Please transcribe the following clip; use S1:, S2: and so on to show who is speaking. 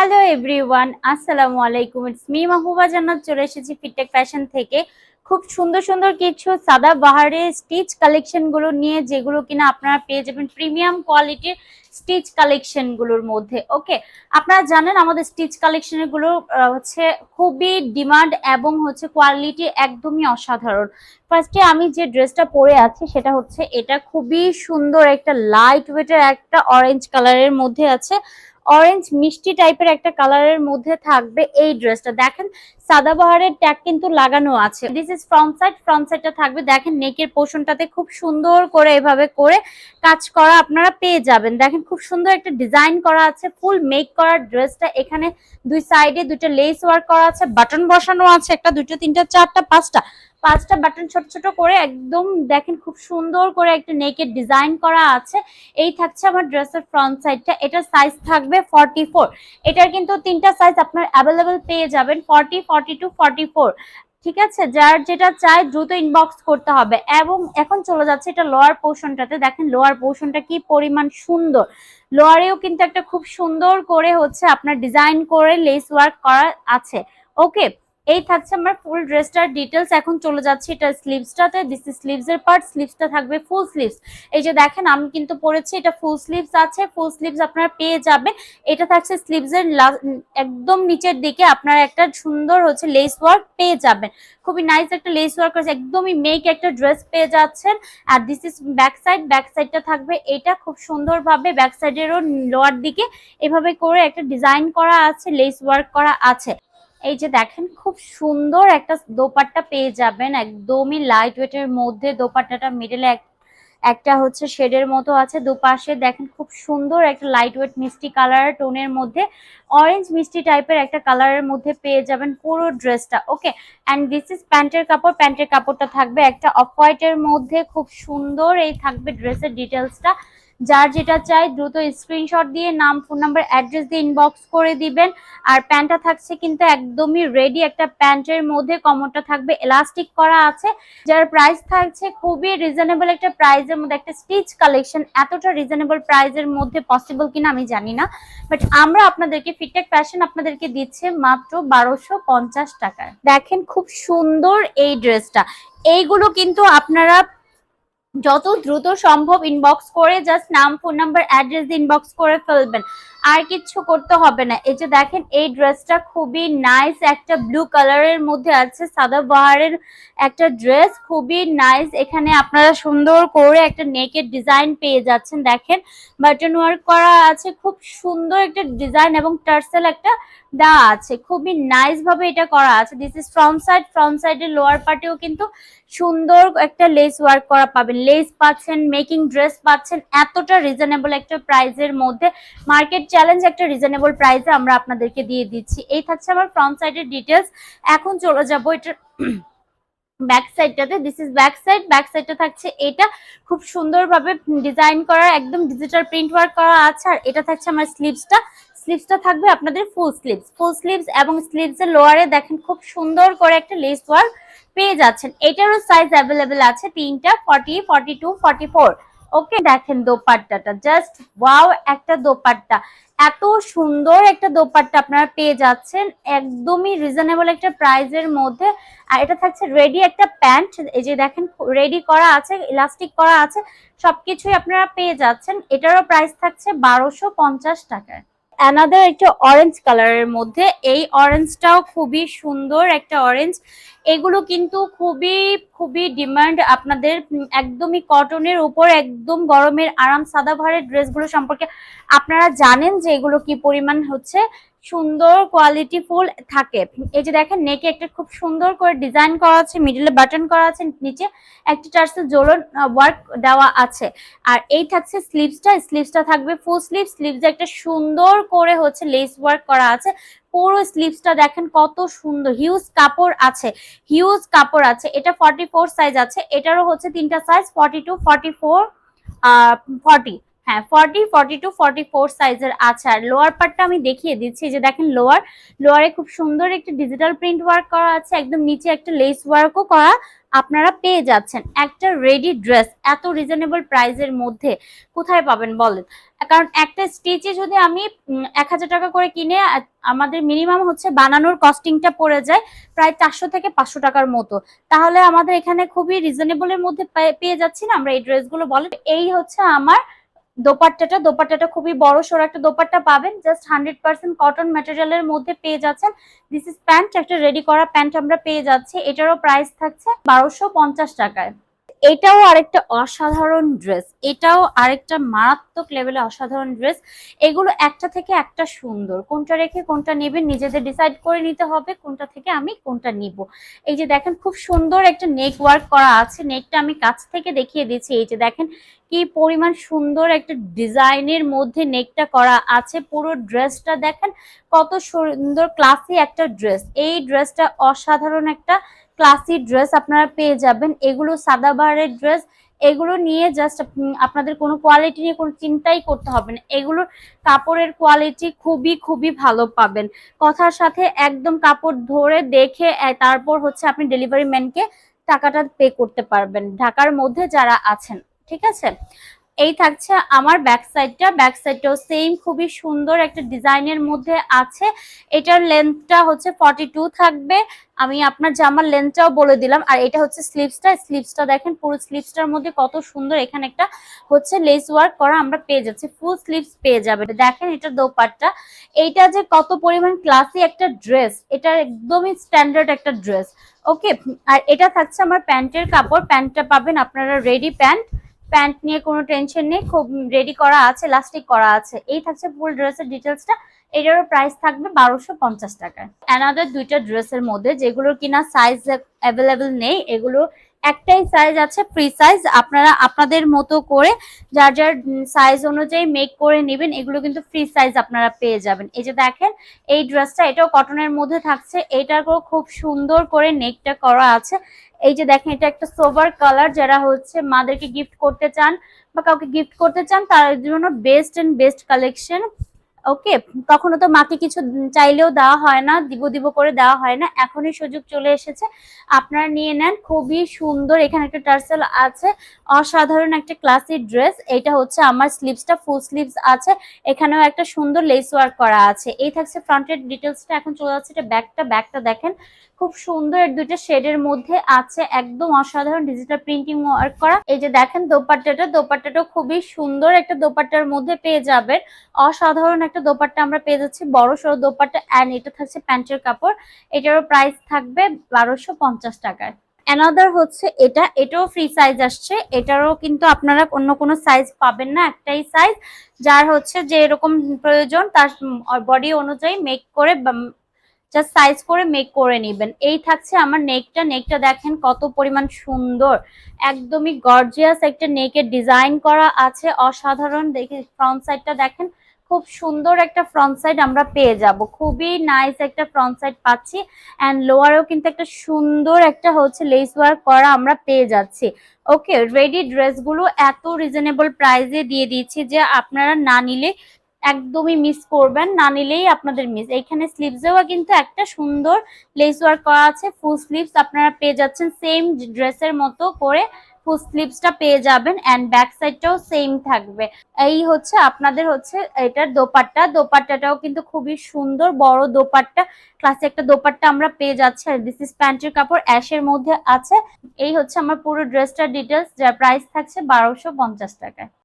S1: Hello everyone আসসালামু আলাইকুম it's me Mahbuba জান্নাত চলে এসেছি ফিটটেক ফ্যাশন থেকে। খুব সুন্দর সুন্দর কিছু সাদা বাহারের স্টিচ কালেকশনগুলো নিয়ে যেগুলো কিনা আপনারা পেয়ে যাবেন প্রিমিয়াম কোয়ালিটির স্টিচ কালেকশনগুলোর মধ্যে ওকে আপনারা জানেন আমাদের স্টিচ কালেকশনগুলো আহ, হচ্ছে খুবই ডিমান্ড এবং হচ্ছে কোয়ালিটি একদমই অসাধারণ। ফার্স্টে আমি যে ড্রেসটা পরে আছি সেটা হচ্ছে এটা খুবই সুন্দর একটা লাইট ওয়েটের একটা অরেঞ্জ কালারের মধ্যে আছে। অরেঞ্জ মিষ্টি টাইপের একটা কালারের মধ্যে থাকবে এই ড্রেসটা দেখেন সাদাবাহারের ট্যাগ কিন্তু লাগানো আছে। This is front side front সাইডটা থাকবে। দেখেন নেকের পোর্শনটাতে খুব সুন্দর করে এভাবে করে কাজ করা আপনারা পেয়ে যাবেন। দেখেন, খুব সুন্দর একটা ডিজাইন করা আছে। ফুল মেক করা ড্রেসটা এখানে দুই সাইডে দুটো লেস ওয়ার্ক করা আছে বাটন বসানো আছে একটা দুটো তিনটা, চারটা, পাঁচটা। পাঁচটা বাটন ছোট ছোট করে একদম দেখেন খুব সুন্দর করে একটা নেকের ডিজাইন করা আছে। এই থাকছে আমার ড্রেসের ফ্রন্ট সাইডটা এটার সাইজ থাকবে ফর্টি ফোর এটার কিন্তু তিনটা সাইজ আপনার অ্যাভেলেবেল পেয়ে যাবেন ফর্টি ফর্টি টু ঠিক আছে? যার যেটা চায় দ্রুত ইনবক্স করতে হবে। এবং এখন চলে যাচ্ছে এটা লোয়ার পোর্শনটাতে দেখেন লোয়ার পোর্শনটা কি পরিমাণ সুন্দর। লোয়ারেও কিন্তু একটা খুব সুন্দর করে হচ্ছে আপনার ডিজাইন করে লেস ওয়ার্ক করা আছে। ওকে এই থাকছে আমার ফুল ড্রেসটার ডিটেলস এখন চলে যাচ্ছে এটা স্লিভসটাতে দিস ইজ স্লিভস এর পার্ট স্লিভসটা থাকবে ফুল স্লিভস এই যে দেখেন, আমি কিন্তু পরেছি, এটা ফুল স্লিভস আছে। ফুল স্লিভস আপনারা পেয়ে যাবেন। এটা থাকছে স্লিভস এর লা- একদম নিচের দিকে আপনারা একটা সুন্দর হচ্ছে লেস ওয়ার্ক পেয়ে যাবেন। খুবই নাইস একটা লেস ওয়ার্ক আছে। একদমই মেক একটা ড্রেস পেয়ে যাচ্ছেন। আর this is back side back সাইডটা থাকবে এটা খুব সুন্দরভাবে ব্যাক সাইডেরও লোয়ার দিকে। এভাবে করে একটা ডিজাইন করা আছে লেস ওয়ার্ক করা আছে। এই যে দেখেন, খুব সুন্দর একটা দোপাট্টা পেয়ে যাবেন। একদমই লাইট ওয়েটের মধ্যে দোপাট্টাটা মিডলে একটা হচ্ছে শেডের মতো আছে। দুপাশে দেখেন খুব সুন্দর একটা লাইট ওয়েট মিষ্টি কালার টোনের মধ্যে অরেঞ্জ মিষ্টি টাইপের একটা কালারের মধ্যে পেয়ে যাবেন পুরো ড্রেসটা ওকে অ্যান্ড দিস ইজ প্যান্টের কাপড়। প্যান্টের কাপড়টা থাকবে একটা অফ হোয়াইটের মধ্যে। খুব সুন্দর এই থাকবে ড্রেসের ডিটেলসটা যার যেটা চাই দ্রুত স্ক্রিনশট দিয়ে নাম ফোন নাম্বার অ্যাড্রেস দিয়ে ইনবক্স করে দিবেন। আর প্যান্টটা থাকছে কিন্তু একদমই রেডি একটা প্যান্টের মধ্যে। কমরটা থাকবে এলাস্টিক করা আছে। যার প্রাইস থাকছে খুবই রিজনেবল একটা প্রাইসের মধ্যে। একটা স্টিচ কালেকশন এতটা রিজনেবল প্রাইসের মধ্যে পসিবল কিনা আমি জানি না। বাট আমরা আপনাদেরকে ফিটটেক ফ্যাশন আপনাদেরকে দিচ্ছে মাত্র বারোশো পঞ্চাশ টাকায়। দেখেন খুব সুন্দর এই ড্রেসটা এইগুলো কিন্তু আপনারা যত দ্রুত সম্ভব ইনবক্স করে জাস্ট নাম ফোন নাম্বার অ্যাড্রেস দিয়ে ইনবক্স করে ফেলবেন। আর কিছু করতে হবে না। এই যে দেখেন, এই ড্রেসটা খুবই নাইস একটা ব্লু কালারের মধ্যে আছে। সাদা বাহারের একটা ড্রেস খুবই নাইস এখানে আপনারা সুন্দর করে একটা নেকের ডিজাইন পেয়ে যাচ্ছেন, দেখেন। বাটন ওয়ার্ক করা আছে, খুব সুন্দর একটা ডিজাইন এবং টার্সেল একটা দেওয়া আছে। খুবই নাইস ভাবে এটা করা আছে। This is front side front সাইডের লোয়ার পার্টেও কিন্তু সুন্দর একটা লেস ওয়ার্ক করা পাবেন। লেস পাচ্ছেন মেকিং ড্রেস পাচ্ছেন, এতটা রিজনেবল একটা প্রাইজের মধ্যে। মার্কেট চ্যালেঞ্জ একটা রিজনেবল প্রাইসে আমরা আপনাদেরকে দিয়ে দিচ্ছি। এই থাকছে আমার ফ্রন্ট সাইডের ডিটেলস এখন চলে যাব এটা ব্যাক সাইডটাতে this is back side back সাইডটা থাকছে এটা। খুব সুন্দরভাবে ডিজাইন করা, একদম ডিজিটাল প্রিন্ট ওয়ার্ক করা আছে। আর এটা থাকছে আমার স্লিভসটা স্লিভসটা থাকবে আপনাদের ফুল স্লিভস ফুল স্লিভস এবং স্লিভস এর লোয়ারে দেখেন খুব সুন্দর করে একটা লেস ওয়ার্ক পেয়ে যাচ্ছেন। এটারও সাইজ অ্যাভেলেবেল আছে তিনটা। Forty forty two forty four okay দেখেন দোপাট্টাটা। জাস্ট ওয়াও একটা দোপাট্টা। এত সুন্দর একটা দোপাট্টা আপনারা পেয়ে যাচ্ছেন। একদমই রিজনেবল একটা প্রাইজের মধ্যে। আর এটা থাকছে রেডি একটা প্যান্ট এই যে দেখেন রেডি করা আছে ইলাস্টিক করা আছে, সবকিছুই আপনারা পেয়ে যাচ্ছেন। এটারও প্রাইস থাকছে বারোশো পঞ্চাশ টাকায়। অ্যানাদার একটা অরেঞ্জ কালারের মধ্যে। এই অরেঞ্জটাও খুবই সুন্দর একটা অরেঞ্জ এগুলো কিন্তু খুবই খুবই ডিমান্ড আপনাদের একদমই কটনের উপর একদম গরমের আরাম সাদা সাদাভারের ড্রেসগুলো সম্পর্কে আপনারা জানেন যে এগুলো কি পরিমাণ হচ্ছে? সুন্দর কোয়ালিটি ফুল থাকে। এই যে দেখেন নেকে একটা খুব সুন্দর করে ডিজাইন করা আছে মিডলে বাটন করা আছে, নিচে একটা টার্সেল জোলন ওয়ার্ক দেওয়া আছে। আর এই থাকছে স্লিভসটা স্লিভসটা থাকবে ফুল স্লিভ স্লিভসে একটা সুন্দর করে হচ্ছে লেস ওয়ার্ক করা আছে। পুরো স্লিভসটা দেখেন কত সুন্দর। হিউজ কাপড় আছে। হিউজ কাপড় আছে। এটা ফর্টি ফোর সাইজ আছে। এটারও হচ্ছে তিনটা size forty two forty four হ্যাঁ forty forty two forty four সাইজের আছে। আর লোয়ার পার্টটা আমি দেখিয়ে দিচ্ছি যে দেখেন লোয়ার লোয়ারে খুব সুন্দর একটা ডিজিটাল প্রিন্ট ওয়ার্ক করা আছে। একদম নিচে একটা লেস ওয়ার্কও করা আপনারা পেয়ে যাচ্ছেন একটা রেডি ড্রেস এত রিজনেবল প্রাইসের মধ্যে। কোথায় পাবেন বলেন? কারণ একটা স্টিচে যদি আমি এক হাজার টাকা করে কিনে আমাদের মিনিমাম হচ্ছে বানানোর কস্টিংটা পড়ে যায় প্রায় চারশো থেকে পাঁচশো টাকার মতো। তাহলে আমাদের এখানে খুবই রিজনেবলের মধ্যে পেয়ে যাচ্ছি না আমরা এই ড্রেসগুলো বলেন। এই হচ্ছে আমার দোপাট্টাটা দোপাট্টাটা খুবই বড় সড়ো একটা দোপাট্টা পাবেন। জাস্ট হান্ড্রেড পার্সেন্ট কটন ম্যাটেরিয়ালের মধ্যে পেয়ে যাচ্ছেন। দিস ইস প্যান্ট একটা রেডি করা প্যান্ট আমরা পেয়ে যাচ্ছি। এটারও প্রাইস থাকছে বারোশো পঞ্চাশ টাকায়। এটাও আরেকটা অসাধারণ ড্রেস, এটাও আরেকটা মারাত্মক লেভেলে অসাধারণ ড্রেস। এগুলো একটা থেকে একটা সুন্দর, কোনটা রেখে কোনটা নেবেন নিজেদের ডিসাইড করে নিতে হবে কোনটা থেকে আমি কোনটা নিব। এই যে দেখেন খুব সুন্দর একটা নেক ওয়ার্ক করা আছে নেকটা আমি কাছ থেকে দেখিয়ে দিচ্ছি। এই যে দেখেন কি পরিমাণ সুন্দর একটা ডিজাইনের মধ্যে নেকটা করা আছে, পুরো ড্রেসটা দেখেন কত সুন্দর ক্লাসি একটা ড্রেস। এই ড্রেসটা অসাধারণ একটা ক্লাসি ড্রেস আপনারা পেয়ে যাবেন। এগুলো সাদাবাহারের ড্রেস এগুলো নিয়ে জাস্ট আপনাদের কোনো কোয়ালিটি নিয়ে কোনো চিন্তাই করতে হবে না। এগুলোর কাপড়ের কোয়ালিটি খুবই খুবই ভালো পাবেন। কথার সাথে একদম কাপড় ধরে দেখে তারপর হচ্ছে আপনি ডেলিভারি ম্যানকে টাকাটা পে করতে পারবেন। ঢাকার মধ্যে যারা আছেন, ঠিক আছে? এই থাকছে আমার ব্যাক সাইডটা ব্যাক সাইডটাও সেম খুবই সুন্দর একটা ডিজাইনের মধ্যে আছে। এটার লেন্থটা হচ্ছে ফর্টি থাকবে। আমি আপনার জামার লেন্থটাও বলে দিলাম। আর এটা হচ্ছে স্লিভসটা স্লিভসটা দেখেন, পুরো স্লিভসটার মধ্যে কত সুন্দর এখানে একটা হচ্ছে লেস ওয়ার্ক করা আমরা পেয়ে যাচ্ছি। ফুল স্লিভস পেয়ে যাবে। দেখেন এটা দোপাট্টা। এইটা যে কত পরিমাণ ক্লাসি একটা ড্রেস এটা একদমই স্ট্যান্ডার্ড একটা ড্রেস ওকে আর এটা থাকছে আমার প্যান্টের কাপড়। প্যান্টটা পাবেন আপনারা রেডি প্যান্ট প্যান্ট নিয়ে কোনো টেনশন নেই, খুব রেডি করা আছে লাস্টিক করা আছে। এই থাকছে ফুল ড্রেসের ডিটেলসটা এটারও প্রাইস থাকবে বারোশো পঞ্চাশ টাকায়। অ্যানাদার দুইটা ড্রেসের মধ্যে যেগুলো কিনা সাইজ অ্যাভেলেবেল নেই, এগুলো একটাই সাইজ আছে ফ্রি সাইজ আপনারা আপনাদের মতো করে যার যার সাইজ অনুযায়ী মেক করে নেবেন, এগুলো কিন্তু ফ্রি সাইজ আপনারা পেয়ে যাবেন। এই যে দেখেন, এই ড্রেসটা এটাও কটনের মধ্যে থাকছে। এটাকেও খুব সুন্দর করে নেকটা করা আছে। এই যে দেখেন, এটা একটা সোভার কালার যারা হচ্ছে মাদেরকে গিফট করতে চান বা কাউকে গিফট করতে চান তার জন্য best and best collection okay কখনো তো মাকে কিছু চাইলেও দেওয়া হয় না, দিব দিব করে দেওয়া হয় না, এখনই সুযোগ চলে এসেছে। আপনারা নিয়ে নেন, খুবই সুন্দর, এখানে একটা টার্সেল আছে, অসাধারণ একটা ক্লাসি ড্রেস এটা হচ্ছে আমার স্লিভসটা ফুল স্লিভস আছে, এখানেও একটা সুন্দর লেস ওয়ার্ক করা আছে। এই থাকছে ফ্রন্টের ডিটেলসটা এখন চলে যাচ্ছে এটা ব্যাকটা ব্যাকটা দেখেন, খুব সুন্দর দুইটা শেডের মধ্যে আছে, একদম অসাধারণ ডিজিটাল প্রিন্টিং ওয়ার্ক করা। এই যে দেখেন দোপাট্টাটা দোপাট্টাটা খুবই সুন্দর একটা দোপাট্টার মধ্যে পেয়ে যাবেন, অসাধারণ একটা দোপাট্টা আমরা পেয়ে যাচ্ছি। বড় সড়ো দোপাট্টা অ্যান্ড এটা থাকছে প্যান্টের কাপড়। এটারও প্রাইস থাকবে বারোশো পঞ্চাশ টাকায়। অ্যানাদার হচ্ছে এটা, এটাও ফ্রি সাইজ আসছে। এটারও কিন্তু আপনারা অন্য কোনো সাইজ পাবেন না, একটাই সাইজ যার হচ্ছে যে এরকম প্রয়োজন, তার বডি অনুযায়ী মেক করে জাস্ট সাইজ করে মেক করে নেবেন। এই থাকছে আমার নেকটা নেকটা দেখেন কত পরিমাণ সুন্দর। একদমই গর্জিয়াস একটা নেকের ডিজাইন করা আছে। অসাধারণ দেখে ফ্রন্ট সাইডটা দেখেন। খুব সুন্দর একটা ফ্রন্ট সাইড আমরা পেয়ে যাব। খুবই নাইস একটা ফ্রন্ট সাইড পাচ্ছি অ্যান্ড লোয়ারেও কিন্তু একটা সুন্দর একটা হচ্ছে লেস ওয়ার্ক করা আমরা পেয়ে যাচ্ছি। ওকে রেডি ড্রেসগুলো এত রিজনেবল প্রাইসে দিয়ে দিচ্ছি যে আপনারা না নিলে একদমই মিস করবেন, না নিলেই আপনাদের মিস এইখানে স্লিভসেও কিন্তু একটা সুন্দর লেস ওয়ার্ক করা আছে ফুল স্লিভস আপনারা পেয়ে যাচ্ছেন সেম ড্রেসের মতো করে। ফুল স্লিভসটা পেয়ে যাবেন অ্যান্ড ব্যাক সাইডটাও সেম থাকবে। এই হচ্ছে আপনাদের হচ্ছে এটার দোপাট্টা। দোপাট্টাটাও কিন্তু খুবই সুন্দর, বড় দোপাট্টা। ক্লাসে একটা দোপাট্টা আমরা পেয়ে যাচ্ছি। আর দিস ইস প্যান্টের কাপড় অ্যাশের মধ্যে আছে। এই হচ্ছে আমার পুরো ড্রেসটার ডিটেলস যার প্রাইস থাকছে বারোশো পঞ্চাশ টাকায়।